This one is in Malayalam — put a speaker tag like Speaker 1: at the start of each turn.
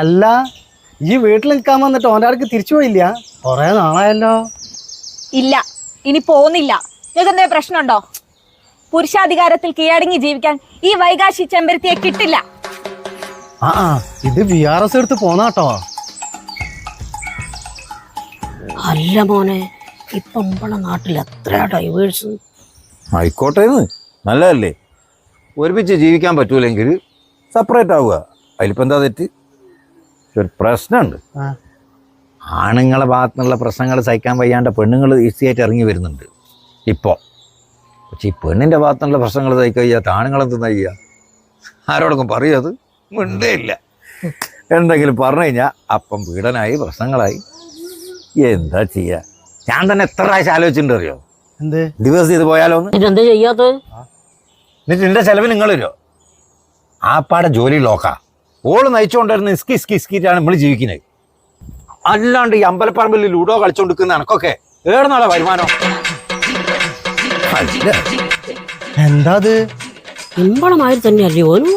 Speaker 1: അല്ല ഈ വീട്ടിൽ നിൽക്കാൻ വന്നിട്ട് ഓന്റെ അടുക്ക് തിരിച്ചു പോയില്ല? കുറേ നാളായല്ലോ.
Speaker 2: ഇല്ല ഇനി പോകുന്നില്ല. നിങ്ങൾക്ക് എന്തെങ്കിലും പ്രശ്നമുണ്ടോ? പുരുഷാധികാരത്തിൽ കീഴടങ്ങി ജീവിക്കാൻ ഈ വൈകാശി ചെമ്പരത്തിയെ കിട്ടില്ല.
Speaker 1: ആ ആ ഇത് വി ആർ എസ് എടുത്ത് പോന്നാട്ടോ
Speaker 3: അല്ല മോനെ ഇപ്പം നമ്മളെ നാട്ടിൽ എത്ര ഡൈവേഴ്സ്
Speaker 4: ആയിക്കോട്ടെ നല്ലതല്ലേ? ഒരുമിച്ച് ജീവിക്കാൻ പറ്റൂലെങ്കിൽ സെപ്പറേറ്റ് ആവുക. അതിലിപ്പോൾ എന്താ തെറ്റ്? ഒരു പ്രശ്നമുണ്ട്.
Speaker 1: ആണുങ്ങളെ
Speaker 4: ആണുങ്ങളെ ഭാഗത്തുനിന്നുള്ള പ്രശ്നങ്ങൾ സഹിക്കാൻ വയ്യാണ്ട് പെണ്ണുങ്ങൾ ഈസിയായിട്ട് ഇറങ്ങി വരുന്നുണ്ട്. ഇപ്പോൾ പക്ഷേ ഈ പെണ്ണിന്റെ ഭാഗത്തുനിന്നുള്ള പ്രശ്നങ്ങൾ സഹിക്കാൻ വയ്യാത്ത ആണുങ്ങളെന്തെന്നാ ചെയ്യുക ആരോടൊക്കെ പറയും അത്? മിണ്ടേ ഇല്ല. എന്തെങ്കിലും പറഞ്ഞു കഴിഞ്ഞാൽ അപ്പം പീഡനായി പ്രശ്നങ്ങളായി. എന്താ ചെയ്യുക ഞാൻ തന്നെ എത്ര പ്രാവശ്യം ആലോചിച്ചിട്ടുണ്ട് അറിയോ?
Speaker 1: എന്ത്?
Speaker 4: ഡിവേഴ്സ് ചെയ്ത് പോയാലോ
Speaker 3: എന്താ ചെയ്യാത്തത്?
Speaker 4: എന്നിട്ട് എന്റെ ചിലവ് നിങ്ങൾ വരുമോ ആപ്പാടെ ജോലി ലോക്കാ. ഓൾ നയിച്ചുകൊണ്ടിരുന്ന ഇസ്കി ഇസ്കി ഇസ്കിട്ടാണ് നമ്മൾ ജീവിക്കുന്നത്. അല്ലാണ്ട് ഈ അമ്പലപ്പറമ്പിൽ ലൂഡോ കളിച്ചോണ്ടിരിക്കുന്ന എനക്കൊക്കെ ഏടുന്നാളെ വരുമാനം.
Speaker 1: എന്താ അത്?
Speaker 3: ഇമ്പളമാതിരി തന്നെയല്ലേ ഓനും?